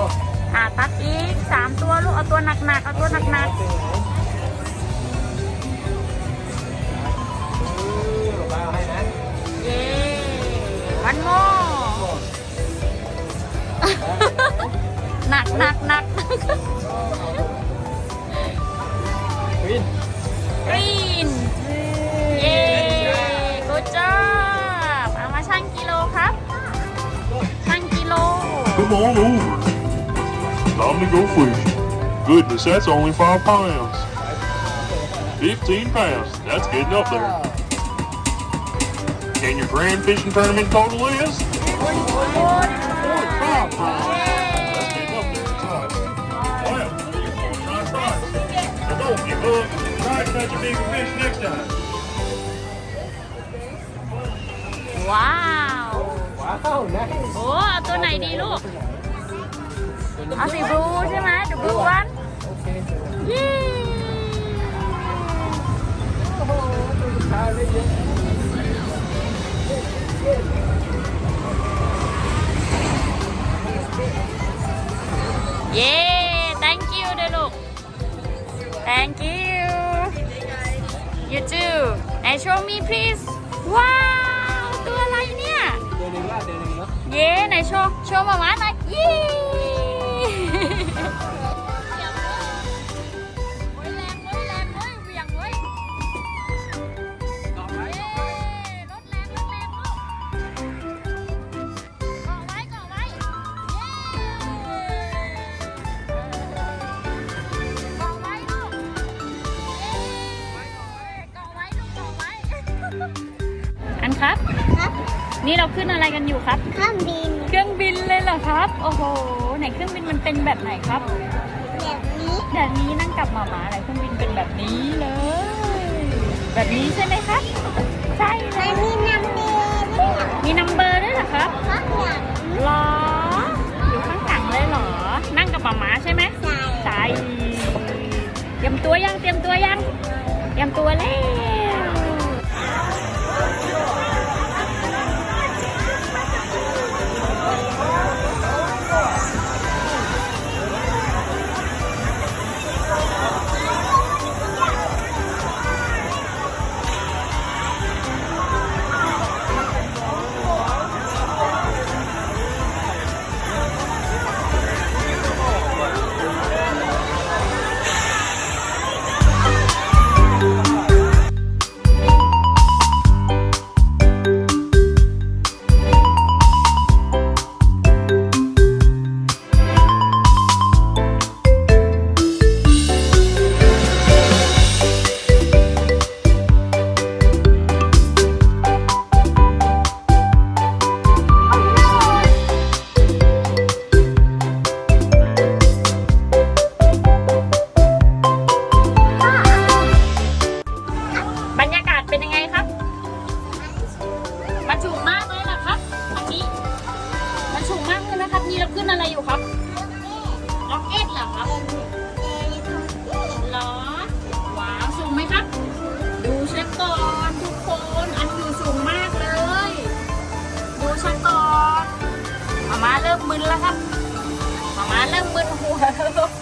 อค่าตัดอีกสามตัวลูกเอาตัวหนักๆเอาตัวหนักๆ บ้าให้วันโมหนักหนักหนักวิน Come on over. Time to go fishing. Goodness, that's only five pounds. Fifteen pounds. That's getting up there. And your grand fishing tournament total is? That's getting up there. It's hot. Well. So don't give up. Try to catch a bigger fish next time. ว้าวว้าวนะโอ้เอาตัวไหนดีลูก เอาสีบลูใช่ไหมเดบลูวันโอเคเย้โอ้โหตัวสุดท้ายได้เยอะเย้ thank you เด้อลูก thank you you too ไหน show me please ว้า ghế này show show mà má nói yeah นี่เราขึ้นอะไรกันอยู่ครับ เครื่องบิน เครื่องบินเลยเหรอครับ โอ้โห ไหนเครื่องบินมันเป็นแบบไหนครับ แบบนี้ แบบนี้นั่งกับหมาหมาไหนเครื่องบินเป็นแบบนี้เลย แบบนี้ใช่ไหมครับ ใช่เลมัยนมีน้ำเดือดด้วยมีนัมเบอร์ด้วยเหรอครับข้างหลังหรอ อยู่ข้างหลังเลยเหรอ นั่งกับหมาหมาใช่ไหมใส่ใช่ เตรียมตัวยัง เตรียมตัวยัง เตรียมตัวแล้ว แล้วครับประมาณเริ่มมึนหัวแล้ว